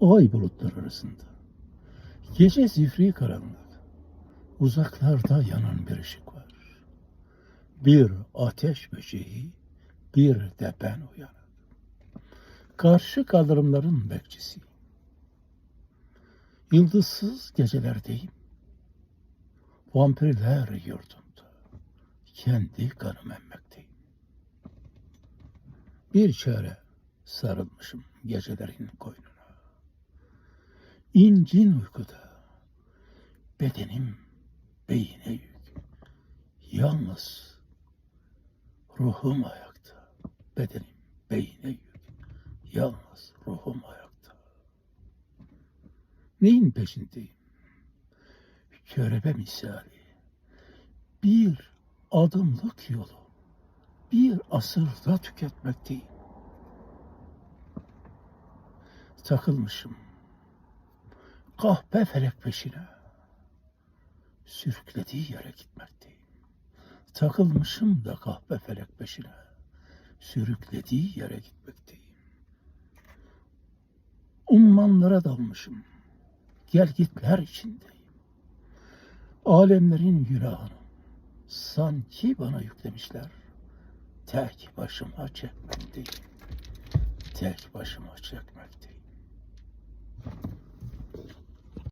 Ay bulutlar arasında. Gece zifri karanlık. Uzaklarda yanan bir ışık var. Bir ateş böceği, bir de ben uyanık. Karşı kaldırımların bekçisiyim. Yıldızsız gecelerdeyim. Vampirler yurdunda. Kendi kanım emmekteyim. Bir çare sarılmışım gecelerin koynuna. İncin uykuda. Bedenim beyine yük. Yalnız ruhum ayakta. Bedenim beyine yük. Yalnız ruhum ayakta. Neyin peşindeyim? Körebe misali. Bir adımlık yolu. Bir asırda tüketmekteyim. Takılmışım. Kahpe felek peşine. Sürüklediği yere gitmekteyim. Takılmışım da kahpe felek peşine. Sürüklediği yere gitmekteyim. Ummanlara dalmışım. Gel gitler içindeyim. Alemlerin günahını sanki bana yüklemişler. Tek başıma çekmekteyim. Tek başıma çekmekteyim.